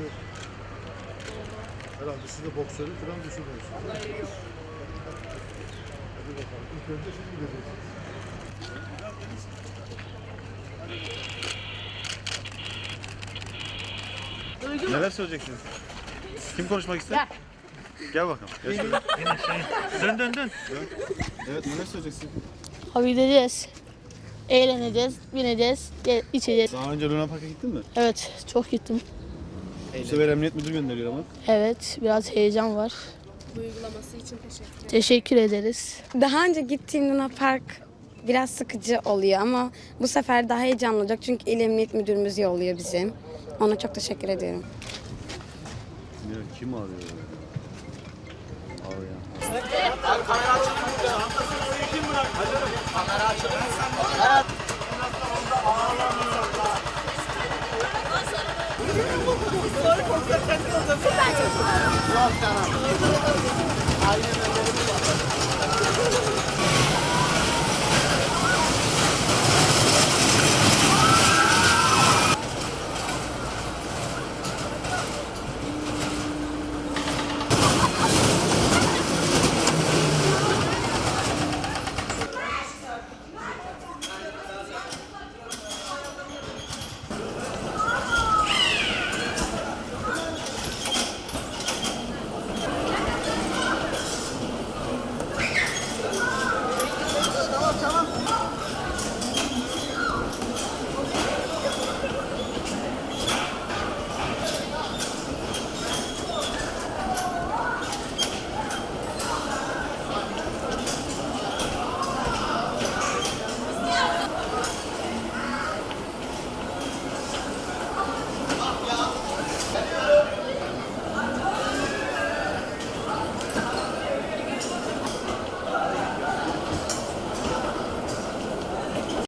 işte herhalde siz de boksörü falan düşünüyorsunuz. Hadi bakalım. İlk önce siz gideceksiniz. Neler söyleyeceksiniz? Kim konuşmak ister? Gel bakalım. Gel şöyle. dön dön dön. Evet neler söyleyeceksin? Abi gideceğiz. Eğleneceğiz, bineceğiz, ye- içeceğiz. Daha önce Luna Park'a gittin mi? Evet, çok gittim. Bu sefer emniyet müdürü gönderiyor ama. Evet, biraz heyecan var. uygulaması için teşekkür. Teşekkür ederiz. Daha önce gittiğim Luna Park biraz sıkıcı oluyor ama bu sefer daha heyecanlı olacak çünkü il emniyet müdürümüz yolluyor bizi. Ona çok teşekkür ediyorum. Ya, kim arıyor? Süper çocuk. Yok canım.